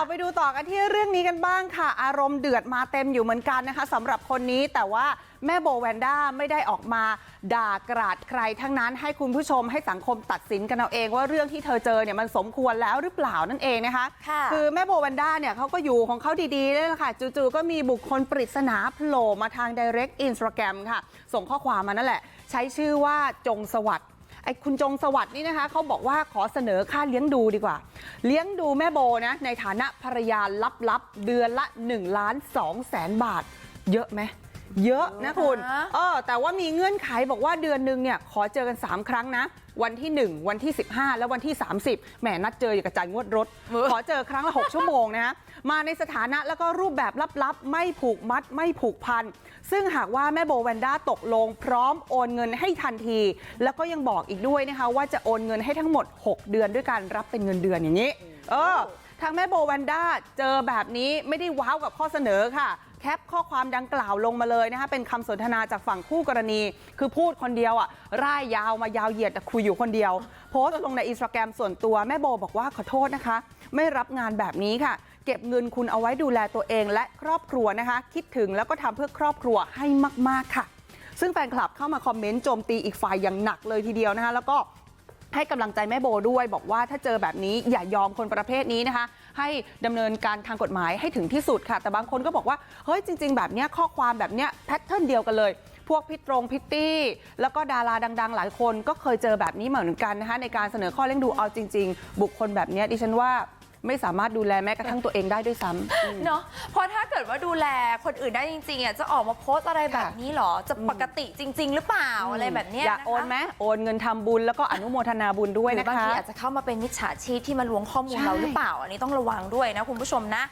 เอาไปดูต่อกันที่เรื่องนี้กันบ้างค่ะ อารมณ์เดือดมาเต็มอยู่เหมือนกันนะคะสำหรับคนนี้แต่ว่าแม่โบแวนด้าไม่ได้ออกมาด่ากราดใครทั้งนั้นให้คุณผู้ชมให้สังคมตัดสินกันเอาเองว่าเรื่องที่เธอเจอเนี่ยมันสมควรแล้วหรือเปล่านั่นเองนะคะค่ะอแม่โบแวนด้าเนี่ยเขาก็อยู่ของเขาดีๆเลยละค่ะจู่ๆก็มีบุคคลปริศนาโผล่มาทาง Direct Instagram ค่ะ ส่งข้อความมานั่นแหละ ใช้ชื่อว่าจงสวัสดิ์ ไอ้คุณจงสวัสดิ์นี่นะคะเขาบอกว่าขอเสนอค่าเลี้ยงดูดีกว่า เลี้ยงดูแม่โบนะในฐานะภรรยาลับๆเดือนละ 1 ล้าน2แสนบาท เยอะไหม เยอะนะคุณเยอะนะเออแต่ว่ามีเงื่อนไขบอกว่าเดือนหนึ่งเนี่ยขอเจอกัน 3 ครั้งนะ วันที่ 1 วันที่ 15 และวันที่ 30แหมนัดเจออย่างกับจ่ายงวดรถ ขอเจอครั้งละ 6 ชั่วโมงนะฮะมาในสถานะแล้วก็รูปแบบลับๆ ไม่ผูกมัดไม่ผูกพัน ซึ่งหากว่าแม่โบแวนด้าตกลงพร้อมโอนเงินให้ทันที แล้วก็ยังบอกอีกด้วยนะคะว่าจะโอนเงินให้ทั้งหมด 6 เดือนด้วยการรับเป็นเงินเดือนอย่างนี้ เออทางแม่โบแวนด้าเจอแบบนี้ไม่ได้ว้าวกับข้อเสนอค่ะ แคปข้อความดังกล่าวลงมาเลยนะคะเป็นคำสนทนาจากฝั่งคู่กรณี คือพูดคนเดียวอะร่ายยาวมายาวเหยียดแต่คุยอยู่คนเดียว โพสต์ลงในอินสตาแกรมส่วนตัวแม่โบบอกว่าขอโทษนะคะ ไม่รับงานแบบนี้ค่ะ เก็บเงินคุณเอาไว้ดูแลตัวเองและครอบครัวนะคะ คิดถึงแล้วก็ทำเพื่อครอบครัวให้มาก ๆค่ะ ซึ่งแฟนคลับเข้ามาคอมเมนต์โจมตีอีกฝ่ายอย่างหนักเลยทีเดียวนะคะแล้วก็ ให้กำลังใจแม่โบด้วยบอกว่าถ้าเจอแบบนี้อย่ายอมคนประเภทนี้นะคะ ให้ดำเนินการทางกฎหมายให้ถึงที่สุดค่ะ แต่บางคนก็บอกว่าเฮ้ยจริง ๆ แบบเนี้ยข้อความแบบเนี้ยแพทเทิร์นเดียวกันเลย พวกพิตรงพิตตี้ แล้วก็ดาราดัง ๆ หลายคนก็เคยเจอแบบนี้เหมือนกันนะคะในการเสนอข้อเลี้ยงดูเอาจริง ๆ บุคคลแบบเนี้ยดิฉันว่า ไม่สามารถดูแลแม้กระทั่งตัวเองได้ด้วยซ้ำ เนาะเพราะถ้าเกิดว่าดูแลคนอื่นได้จริงๆอะจะออกมาโพสต์อะไรแบบนี้เหรอ จะปกติจริง ๆ หรือเปล่าอะไรแบบเนี้ยอยากนะคะ โอนไหมโอนเงินทำบุญแล้วก็อนุโมทนาบุญด้วยหรืนะอบางคะ ทีอาจจะเข้ามาเป็นมิจฉาชีพที่มาล้วงข้อมูลใช่เราหรือเปล่า อันนี้ต้องระวังด้วยนะคุณผู้ชมนะ